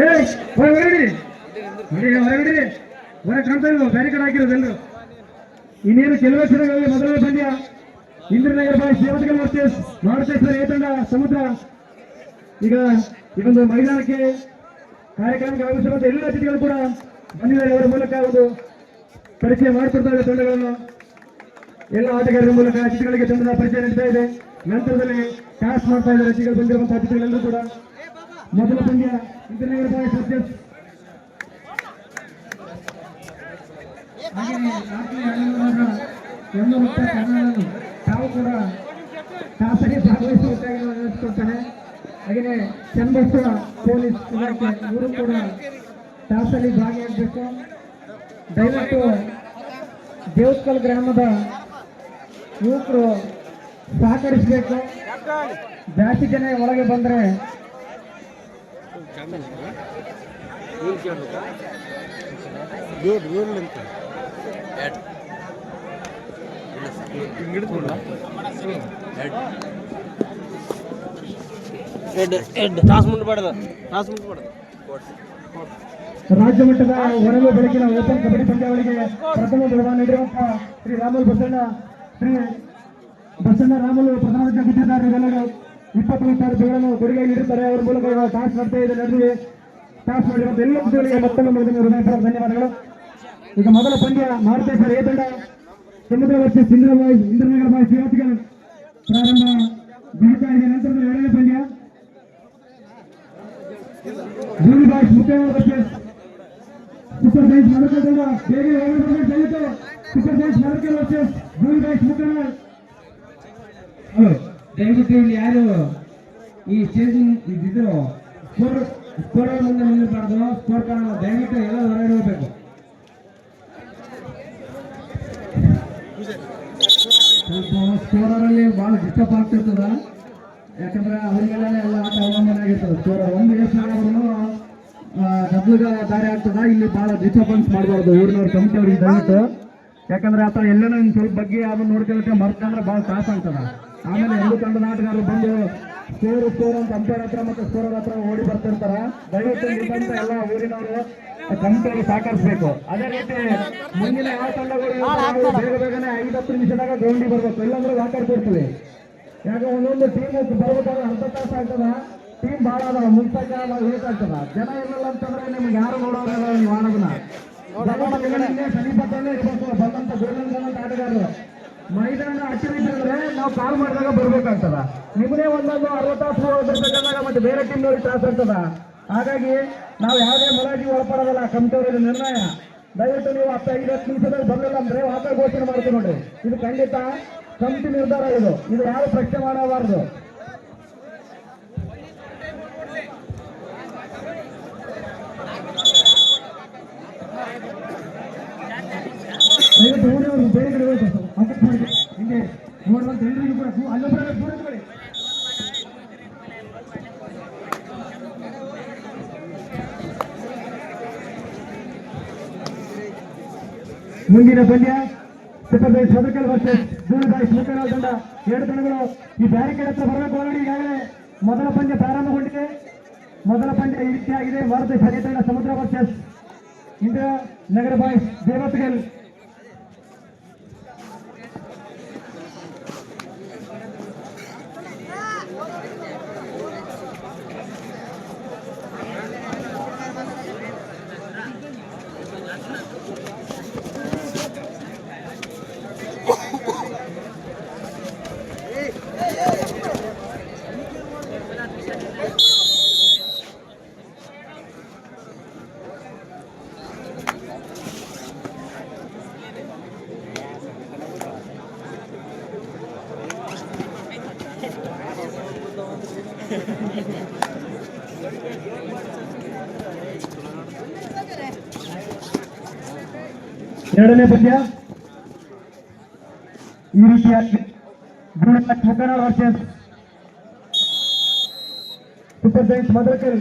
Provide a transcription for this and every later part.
ಏ ಕಾಣ್ತಾ ಇನ್ನೇನು ಕೆಲವೇ ಕ್ಷಣಗಳಲ್ಲಿ ಮೊದಲನೇ ಪಂದ್ಯ. ಇಂದ್ರನಗರ ಬಾಯ್ ಸೇವಕಲ್ ವರ್ಸಸ್ ಮಾರುತೇಶ್ವರ ಏತಂಡ ಸಮುದ್ರ. ಈಗ ಈ ಒಂದು ಮೈದಾನಕ್ಕೆ ಕಾರ್ಯಕ್ರಮಕ್ಕೆ ಆಗಮಿಸಿರುವಂತ ಎಲ್ಲ ಅತಿಥಿಗಳು ಕೂಡ ಬಂದಿದ್ದಾರೆ. ಅವರ ಮೂಲಕ ಒಂದು ಪರಿಚಯ ಮಾಡಿಕೊಡ್ತಾರೆ ತಂಡಗಳನ್ನು. ಎಲ್ಲ ಆಟಗಾರರ ಮೂಲಕ ಅತಿಥಿಗಳಿಗೆ ತಂಡದ ಪರಿಚಯ ನೀಡ್ತಾ ಇದೆ. ನಂತರದಲ್ಲಿ ಟಾಸ್ ಮಾಡ್ತಾ ಇದ್ದಾರೆ. ಅತಿಥಿಗಳು ಬಂದಿರುವಂತಹ ಅತಿಥಿಗಳೆಲ್ಲರೂ ಕೂಡ. ಮೊದಲ ಪಂದ್ಯ ಇಂದ್ರನಗರ ಬಾಯ್ಸ್ ವರ್ಸಸ್ ಹಾಗೆಯೇ ರಾತ್ರಿ ಹನ್ನೆರಡು ಒಂದು ಮುಕ್ತ ಕನ್ನಡವನ್ನು ತಾವು ಕೂಡ ಖಾಸಗಿ ಭಾಗವಹಿಸುವಂತಾಗಿ ನಡೆಸ್ಕೊಡ್ತಾನೆ. ಹಾಗೆಯೇ ಚನ್ನಬಸವ ಪೊಲೀಸ್ ಇಲಾಖೆ ಇವರು ಕೂಡ ಟಾಸಲ್ಲಿ ಭಾಗಿಯಾಗಬೇಕು. ದಯವಿಟ್ಟು ದೇವತ್ಕಲ್ ಗ್ರಾಮದ ಯುವಕರು ಸಹಕರಿಸಬೇಕು. ಜಾಸ್ತಿ ಜನ ಒಳಗೆ ಬಂದರೆ ರಾಜ್ಯ ಮಟ್ಟದ ಹೊರಲು ಬೆಳಕಿನ ಓಪನ್ ಕಬಡ್ಡಿ ಪಂದ್ಯಾವಳಿಗೆ ಪ್ರಥಮ ಬಹುಮಾನ ನೀಡಿರುವಂತಹ ಶ್ರೀ ರಾಮಲ್ ಬಸಣ್ಣ, ಶ್ರೀ ಬಸಣ್ಣ ರಾಮಲು ಪ್ರಧಾನ ಇವೆಲ್ಲರೂ ಇಪ್ಪತ್ತು ರೂಪಾಯಿಗಳನ್ನು ಕೊಡುಗೆ ನೀಡುತ್ತಾರೆ. ಅವರ ಮೂಲಕ ಟಾಸ್ ಮಾಡ್ತಾ ಇದೆ ನಡುವೆ ಟಾಸ್ ಎಲ್ಲ ಪಂದ್ಯಗಳಿಗೆ ಮತ್ತೊಮ್ಮೆ ಧನ್ಯವಾದಗಳು. ಈಗ ಮೊದಲ ಪಂದ್ಯ ಮಾರುತೇಶ್ವರ ತಂಡ ಸಮುದ್ರ ವರ್ಷ ಇಂದ್ರ ಇಂದ್ರನಗರ ಬಾಯಿ ಶಿವಾಜಿಗಳು ಪ್ರಾರಂಭ ಬೀಳ್ತಾ ಇದೆ. ನಂತರದ ಎರಡನೇ ಪಂದ್ಯ. ಭೂಮಿ ಬಾಯ್ಸ್ ಮುಖ್ಯವಾದ ವರ್ಸಸ್ ಸೂಪರ್ ಜೈನ್ಸ್ ಮರಕಲ್ದಿಂದ ಬೇಗ ಹೋಗಬೇಕು ದಯವಿಟ್ಟು ಸೂಪರ್ ಬಾಯ್ಸ್ ಹಲೋ. ದಯವಿಟ್ಟು ಇಲ್ಲಿ ಯಾರು ಈ ಸ್ಟೇಜ್ ಇದ್ರು ಸ್ಕೋರ್ ಸ್ಕೋರ್ ಮುಂದೆ ನಿಲ್ಲಬಾರ್ದು ಸ್ಕೋರ್ ಕಾರಣ ದಯವಿಟ್ಟು ಎಲ್ಲ ಹೊರಗಡೆ ಹೋಗ್ಬೇಕು. ಸ್ವಲ್ಪ ಸ್ಕೋರರಲ್ಲಿ ಬಹಳ ಡಿಸ್ಟರ್ಬ್ ಆಗ್ತಿರ್ತದ. ಯಾಕಂದ್ರೆ ಅವರಿಗೆಲ್ಲ ಎಲ್ಲ ಆಟ ಅವಲಂಬನೆ ಆಗಿರ್ತದೆ. ಸ್ಕೋರ್ ಒಂದು ಎಷ್ಟು ಆಡೋರು ಗದ್ಲಗ ದಾರಿ ಆಗ್ತದ. ಇಲ್ಲಿ ಬಹಳ ಡಿಸ್ಟರ್ಬೆನ್ಸ್ ಮಾಡಬಾರ್ದು. ಊರಿನವ್ರ ಕಮಿಟಿಯವ್ರಿಗೆ ದಯವಿಟ್ಟು. ಯಾಕಂದ್ರೆ ಆತ ಎಲ್ಲೇನೋ ಸ್ವಲ್ಪ ಬಗ್ಗೆ ಅದನ್ನ ನೋಡ್ಕೊಳಕ್ಕೆ ಮರ್ತಂದ್ರೆ ಬಹಳ ತ್ರಾಸ ಆಗ್ತದ. ಆಮೇಲೆ ಎರಡು ತಂಡದ ಆಟಗಾರರು ಬಂದು ಸ್ಕೋರ್ ಸ್ಕೋರ್ ಅಂತ ಅಂಪೈರ್ ಹತ್ರ ಮತ್ತೆ ಸ್ಕೋರರ್ ಹತ್ರ ಓಡಿ ಬರ್ತಿರ್ತಾರ. ದಯವಿಟ್ಟು ನಿಮ್ಮಂತ ಎಲ್ಲ ಊರಿನವರು ಕಂಪ್ಲೀಟ್ ಸಹಕರಿಸಬೇಕು. ಅದೇ ರೀತಿ ಮುಂದಿನ ಯಾವ ತಂಡಗಳು ಬೇಗ ಬೇಗನೆ ಐದು ಹತ್ತು ನಿಮಿಷದಾಗ ಗ್ರೌಂಡಿಗೆ ಬರ್ಬೇಕು. ಇಲ್ಲಾಂದ್ರೆ ವಾಕರ್ ಕೊಡ್ತೀವಿ. ಯಾಕೆ ಒಂದೊಂದು ಟೀಮ್ ಬರ್ಬೇಕಾದ್ರೆ ಅರ್ಧ ತಾಸ ಆಗ್ತದ. ಟೀಮ್ ಭಾಳ ಅದಾವ ಮುಗ್ಸಕ್ಕೆ ಲೇಟ್ ಆಗ್ತದ. ಜನ ಇರಲಿಲ್ಲ ಅಂತಂದ್ರೆ ನಿಮ್ಗೆ ಯಾರು ನೋಡೋದಿಲ್ಲ ನೀವು ಆಡೋದನ್ನ ಸಮೀಪದಲ್ಲೇ ಇರಬೇಕು. ಬಂದಂತ ಗೋಲ್ಡನ್ ಆಟಗಾರರು. ಮೈದಾನ ಇದ್ರೆ ನಾವು ಕಾಲ್ ಮಾಡಿದಾಗ ಬರ್ಬೇಕಾಗ್ತದ. ನಿಮ್ಮದೇ ಒಂದೊಂದು ಅರವತ್ತು ತಾಸು ಮತ್ತೆ ಬೇರೆ ಟೀಮ್ನವ್ರಿಗೆ ತ್ರಾಸ ಆಗ್ತದ ಹಾಗಾಗಿ ನಾವು ಯಾವುದೇ ಮುಲಾಜಿ ಒಳಪಡೋದಲ್ಲ ಕಮಿಟಿಯವ್ರ ನಿರ್ಣಯ. ದಯವಿಟ್ಟು ನೀವು ಹತ್ತು ಐದು ಹತ್ತು ನಿಮಿಷದಲ್ಲಿ ಬರಲಿಲ್ಲ ಅಂದ್ರೆ ವಾಪಸ್ ಘೋಷಣೆ ಮಾಡ್ತೀವಿ ನೋಡಿ. ಇದು ಖಂಡಿತ ಕಮಿಟಿ ನಿರ್ಧಾರ ಇದು. ಇದು ಯಾರು ಪ್ರಶ್ನೆ ಮಾಡಬಾರ್ದು. ಬೇರೆ ಕಡೆ. ಮುಂದಿನ ಪಂದ್ಯ ಚಿತ್ರದಲ್ಲಿ ಸದಕಲ್ ವರ್ಸಸ್ ದೂರ ಬಾಯ್ಸ್ ಮುಖಂಡ ತಂಡ. ಎರಡು ತಂಡಗಳು ಈ ಬ್ಯಾರಿಕೇಡ್ ಹತ್ರ ಬರಬೇಕು ಆಲ್ರೆಡಿ ಈಗಾಗಲೇ. ಮೊದಲ ಪಂದ್ಯ ಪ್ರಾರಂಭಗೊಂಡಿದೆ. ಮೊದಲ ಪಂದ್ಯ ಈ ರೀತಿಯಾಗಿದೆ ಭಾರತ ತಂಡ ಸಮುದ್ರ versus Indranagar boys Devatgal. ಎರಡನೇ ಪಂದ್ಯ. ಈ ರೀತಿಯಾಗಿ ಮುಖಂಡ ವರ್ಸಸ್ ಸೂಪರ್ ಜೈಂಟ್ಸ್ ಮದರಕಲ್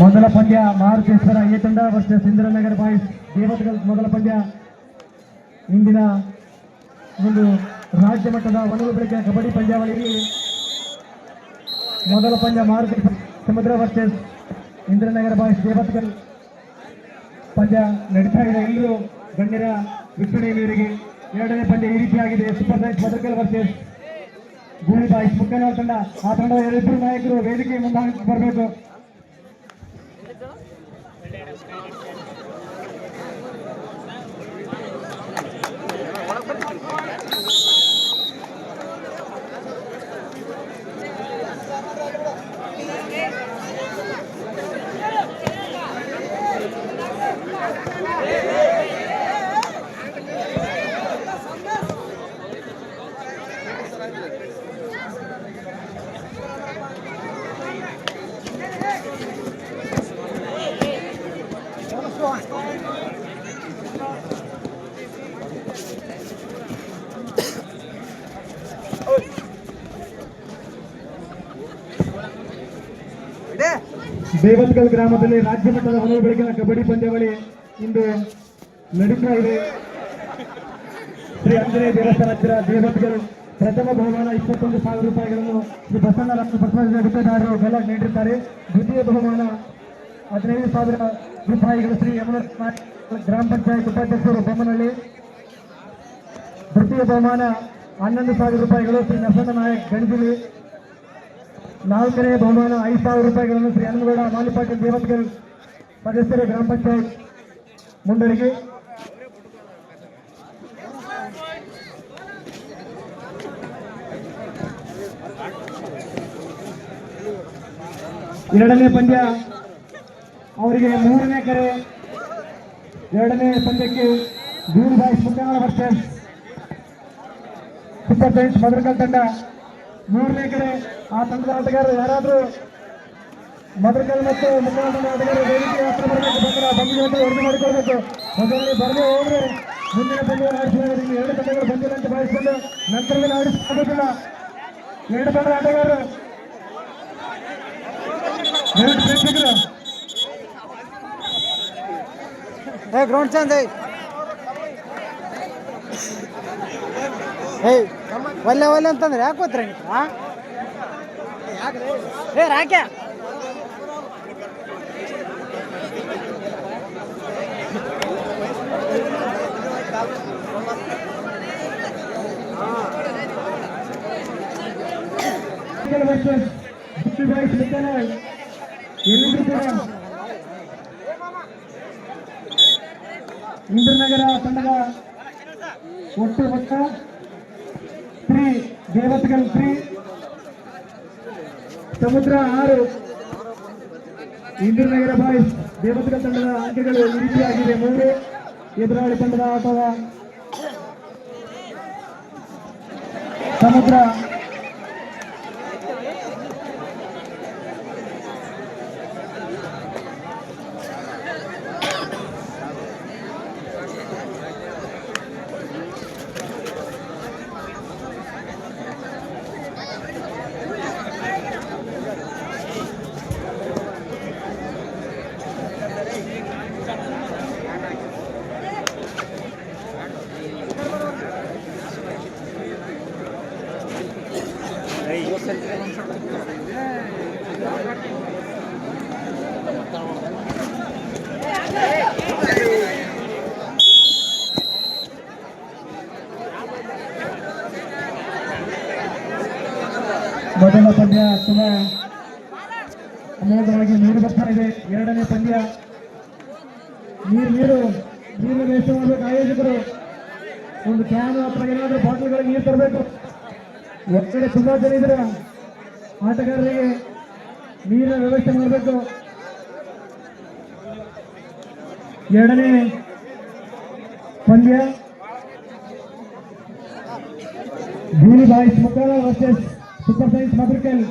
ಮೊದಲ ಪಂದ್ಯ ಮಾರುತೇಶ್ವರ ಎ ತಂಡ ವರ್ಸಸ್ ಇಂದಿರಾನಗರ ಬಾಯ್ಸ್ ದೇವತಗಲ್ ಮೊದಲ ಪಂದ್ಯ ಇಂದಿನ ಒಂದು ರಾಜ್ಯ ಮಟ್ಟದ ಒಣಗು ಬೆಳಕಿನ ಕಬಡ್ಡಿ ಪಂದ್ಯಾವಳಿಯಲ್ಲಿ ಮೊದಲ ಪಂದ್ಯ ಮಾರುತಿ ಸಮುದ್ರ ವರ್ಸಸ್ ಇಂದ್ರನಗರ ಬಾಯ್ಸ್ ದೇವತ್ಕಲ್ ಪಂದ್ಯ ನಡೀತಾ ಇದೆ. ಎಲ್ಲರೂ ಗಣ್ಯರ ವೀಕ್ಷಣೆಯ ಮೇರೆಗೆ ಎರಡನೇ ಪಂದ್ಯ ಈ ರೀತಿಯಾಗಿದೆ. ಸೂಪರ್ ಸೈನ್ಸ್ ಭದ್ರಕಲ್ ವರ್ಸಸ್ ಗೂಳಿ ಬಾಯ್ಸ್ ಮುಖ್ಯ ತಂಡ. ಆ ತಂಡದ ಎರಡಿಬ್ಬರು ನಾಯಕರು ವೇದಿಕೆ ಮುಂದೆ ಬರಬೇಕು. ದೇವತ್ಗಲ್ ಗ್ರಾಮದಲ್ಲಿ ರಾಜ್ಯ ಮಟ್ಟದ ಹೊನಲು ಬೆಳಕಿನ ಕಬಡ್ಡಿ ಪಂದ್ಯಾವಳಿ ಇಂದು ನಡೀತಾ ಇದೆ. ಶ್ರೀ ಆಂಜನೇಯ ದೇವಸ್ಥಾನ ಹತ್ತಿರ ದೇವತ್ಗಲ್ ಪ್ರಥಮ ಬಹುಮಾನ ಇಪ್ಪತ್ತೊಂದು ಸಾವಿರ ರೂಪಾಯಿಗಳನ್ನು ಶ್ರೀ ಬಸಣ್ಣ ರಾಷ್ಟ್ರ ಬಸವರಾಜ ಗುತ್ತದಾರರು ಬೆಲ್ಲ ನೀಡಿರುತ್ತಾರೆ ದ್ವಿತೀಯ ಬಹುಮಾನ ಹದಿನೈದು ಸಾವಿರ ರೂಪಾಯಿಗಳು ಶ್ರೀ ಯಮುನ ಗ್ರಾಮ ಪಂಚಾಯತ್ ಉಪಾಧ್ಯಕ್ಷರು ಬೊಮ್ಮನಹಳ್ಳಿ. ತೃತೀಯ ಬಹುಮಾನ ಹನ್ನೊಂದು ಸಾವಿರ ರೂಪಾಯಿಗಳು ಶ್ರೀ ನರಸಣ್ಣ ನಾಯಕ್ ಗಣಜಿಲಿ ನಾಲ್ಕನೇ ಬಹುಮಾನ ಐದು ಸಾವಿರ ರೂಪಾಯಿಗಳನ್ನು ಶ್ರೀ ಹನುಮಗೌಡ ಮಾಲಿಪಾಟೀಲ್ ದೇವತ್ಕರ್ ಗ್ರಾಮ ಪಂಚಾಯತ್ ಮುಂಡರಿಗೆ ಎರಡನೇ ಪಂದ್ಯ ಅವರಿಗೆ ಮೂರನೇ ಕರೆ. ಎರಡನೇ ಪಂದ್ಯಕ್ಕೆ ದೂರು ಬಾಯ್ ಮುಖಾಳ ವರ್ಸಸ್ ಸೂಪರ್ ಸೈನ್ಸ್ ಮದರಕಲ್ ತಂಡ. ಮೂರನೇ ಕಡೆ ಆ ತಂಡದ ಆಟಗಾರರು ಯಾರಾದರೂ ಮದರಕಲ್ ಮತ್ತು ತಂಡ ಆಟಗಾರರು ವೇದಿಕೆ ಹತ್ರ ಬರಬೇಕು ಬಂದ್ರೆ ಅಂತ ವರದಿ ಮಾಡಿಕೊಳ್ಬೇಕು ಮೊದಲನೇ ಬರದೇ ಹೋದ್ರೆ ಮುಂದಿನ ಪಂದ್ಯ ಆಡಿಸಲಾಗಿದೆ ಎರಡು ತಂಡಗಳು ಬಂದಿಲ್ಲ ಅಂತ ಭಾವಿಸಿಕೊಂಡು ನಂತರದಲ್ಲಿ ಆಡಿಸಲಾಗುತ್ತಿಲ್ಲ ಎರಡು ತಂಡದ ಆಟಗಾರರು. ಗ್ರೌಂಡ್ ಚಂದ ಏಯ್. ಒಲ್ಲೆ ಒಲ್ಲೆ ಅಂತಂದ್ರೆ ಯಾಕೆ ಹಾ ಏ ರಾಕೆ. ಇಂದ್ರನಗರ ತಂಡದ ಒಟ್ಟು ಮೊತ್ತ ತ್ರೀ ದೇವತ್ಗಲ್ ತ್ರೀ ಸಮುದ್ರ ಆರು ಇಂದ್ರನಗರ ಬಾಯ್ಸ್ ದೇವತ್ಗಲ್ ತಂಡದ ಅಂಕಗಳು ಈ ರೀತಿಯಾಗಿದೆ ಮೂರು ಎದುರಾಳಿ ತಂಡದ ಆಟದ ಸಮುದ್ರ ಮೊದಲ ಪಂದ್ಯ ತುಂಬಾ ಅಮೋಘವಾಗಿ ನೀರು ಬರ್ತಾ ಇದೆ. ಎರಡನೇ ಪಂದ್ಯ. ನೀರು ನೀರು ನೀರು ವ್ಯವಸ್ಥೆ ಮಾಡಬೇಕು ಆಯೋಜಕರು. ಒಂದು ಕ್ಯಾನ್ ಅಥವಾ ಏನಾದರೂ ಬಾಟಲ್ಗಳಿಗೆ ನೀರು ತರಬೇಕು. ಒಳಗಡೆ ತುಂಬಾ ಜನ ಇದ್ರೆ ಆಟಗಾರರಿಗೆ ನೀರಿನ ವ್ಯವಸ್ಥೆ ಮಾಡಬೇಕು. ಎರಡನೇ ಪಂದ್ಯ. ಜೂಲಿ ಬಾಯ್ಸ್ ಮುಖ ವರ್ಸಸ್ சூப்பர் சைஸ் மதுர்கள்